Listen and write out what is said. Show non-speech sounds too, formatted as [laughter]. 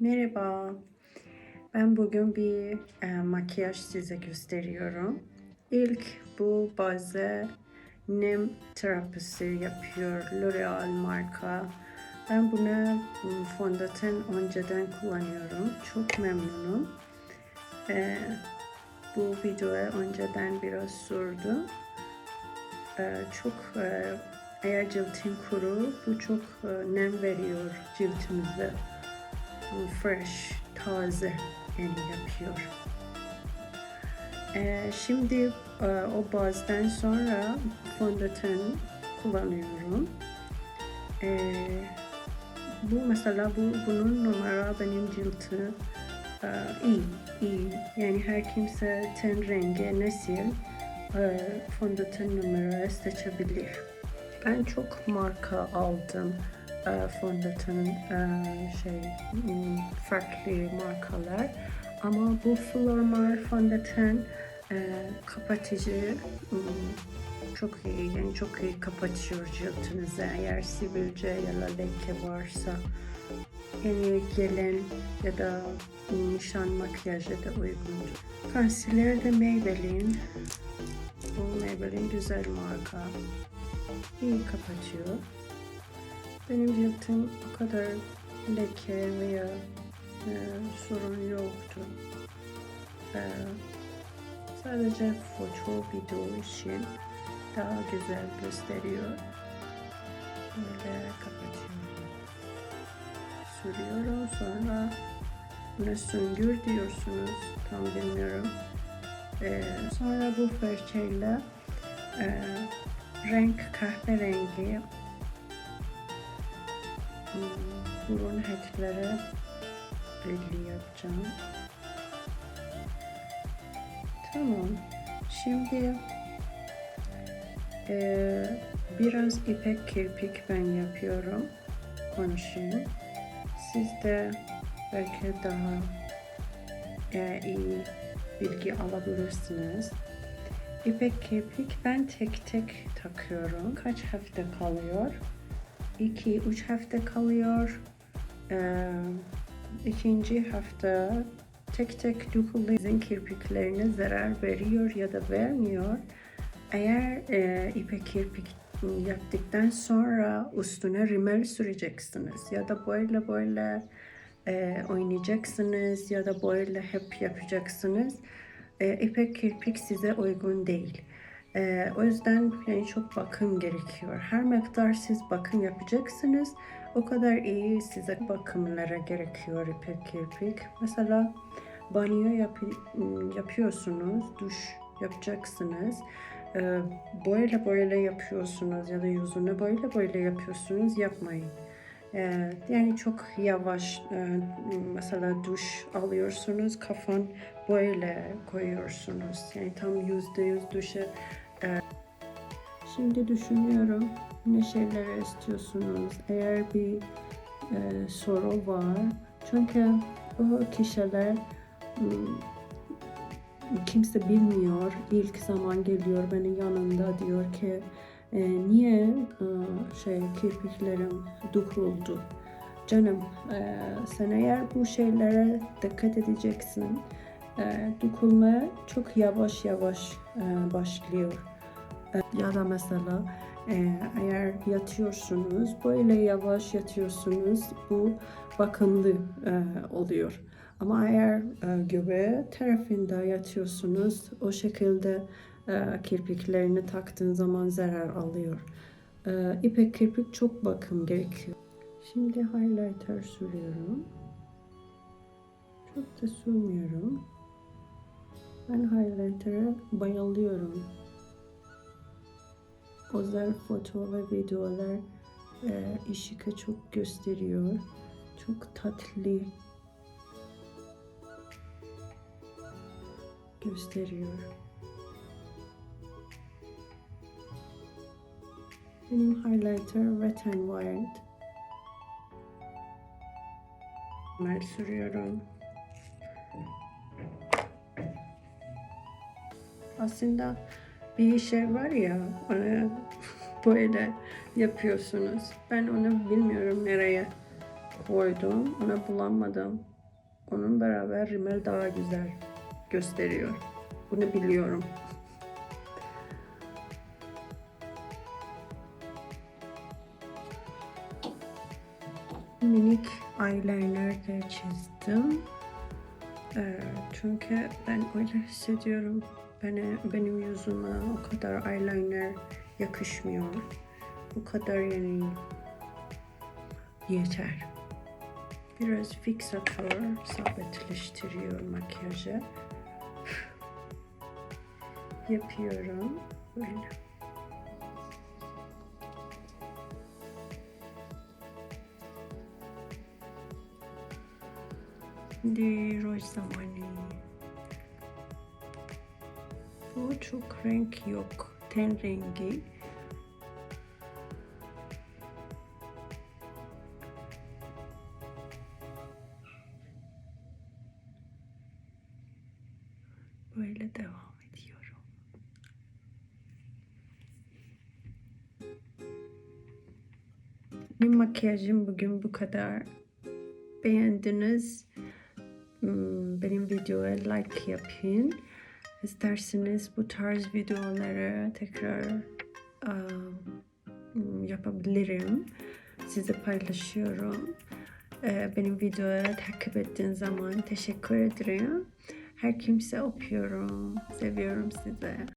Merhaba. Ben bugün bir e, makyaj size gösteriyorum. İlk bu bazı nem terapisi yapıyor L'Oreal marka. Ben bunu m, fondöten önceden kullanıyorum. Çok memnunum. E, bu videoya önceden biraz sürdü. E, çok e, eğer ciltin kuru bu çok e, nem veriyor ciltimize fresh, taze yani yapıyor. Ee, şimdi e, o bazdan sonra fondöten kullanıyorum. Ee, bu mesela bu bunun numara benim ciltim e, iyi, iyi. Yani her kimse ten rengi nasıl e, fondöten numara seçebilir. Ben çok marka aldım e, fondöten e, şey m, farklı markalar. Ama bu Flormar fondöten e, kapatıcı m, çok iyi yani çok iyi kapatıyor cildinizi eğer sivilce ya da leke varsa yeni gelen ya da nişan makyajı da uygundur. Concealer de Maybelline. Bu Maybelline güzel marka. İyi kapatıyor benim cildim o kadar leke veya e, sorun yoktu. E, sadece foto video için daha güzel gösteriyor. Böyle kapatıyorum. Sürüyorum sonra buna süngür diyorsunuz. Tam bilmiyorum. E, sonra bu fırçayla e, renk kahverengi burun hatları belli yapacağım. Tamam. Şimdi e, biraz ipek kirpik ben yapıyorum. Konuşayım. Siz de belki daha e, iyi bilgi alabilirsiniz. İpek kirpik ben tek tek takıyorum. Kaç hafta kalıyor? 2-3 hafta kalıyor. Ee, ikinci hafta tek tek dokunduğunuz kirpiklerine zarar veriyor ya da vermiyor. Eğer e, ipek kirpik yaptıktan sonra üstüne rimel süreceksiniz ya da böyle böyle e, oynayacaksınız ya da böyle hep yapacaksınız. E, ipek kirpik size uygun değil. Ee, o yüzden yani çok bakım gerekiyor. Her miktar siz bakım yapacaksınız. O kadar iyi size bakımlara gerekiyor ipek kirpik. Mesela banyo yap yapıyorsunuz, duş yapacaksınız. Ee, böyle böyle yapıyorsunuz ya da yüzüne böyle böyle yapıyorsunuz yapmayın. Yani çok yavaş e, mesela duş alıyorsunuz kafan böyle koyuyorsunuz. Yani tam yüzde yüz duşa Şimdi düşünüyorum ne şeyler istiyorsunuz. Eğer bir e, soru var. Çünkü o kişiler ım, kimse bilmiyor. İlk zaman geliyor benim yanında diyor ki e, niye e, şey kirpiklerim döküldü. Canım e, sen eğer bu şeylere dikkat edeceksin. E, dökülme çok yavaş yavaş e, başlıyor. Ya da mesela e, eğer yatıyorsunuz böyle yavaş yatıyorsunuz bu bakımlı e, oluyor. Ama eğer e, göbeğe tarafında yatıyorsunuz o şekilde e, kirpiklerini taktığın zaman zarar alıyor. E, ipek kirpik çok bakım gerekiyor. Şimdi highlighter sürüyorum. Çok da sürmüyorum. Ben highlighter'a bayılıyorum özel foto ve videolar e, ışıkı çok gösteriyor. Çok tatlı gösteriyor. Benim highlighter Wet n Wild. Ben sürüyorum. Aslında bir şey var ya onu [laughs] böyle yapıyorsunuz. Ben onu bilmiyorum nereye koydum. Onu bulamadım. Onun beraber rimel daha güzel gösteriyor. Bunu biliyorum. Minik eyeliner çizdim. Ee, çünkü ben öyle hissediyorum. Bana, benim yüzüme o kadar eyeliner yakışmıyor. Bu kadar yani yeter. Biraz fixatör sabitleştiriyor makyajı. [laughs] Yapıyorum böyle. Şimdi roj zamanı. Bu çok renk yok. Ten rengi. Böyle devam ediyorum. Benim makyajım bugün bu kadar. Beğendiniz. Hmm, Benim videoya like yapın. İsterseniz bu tarz videoları tekrar um, yapabilirim. Size paylaşıyorum. Ee, Benim videoya takip ettiğin zaman teşekkür ederim. Her kimse öpüyorum. Seviyorum sizi.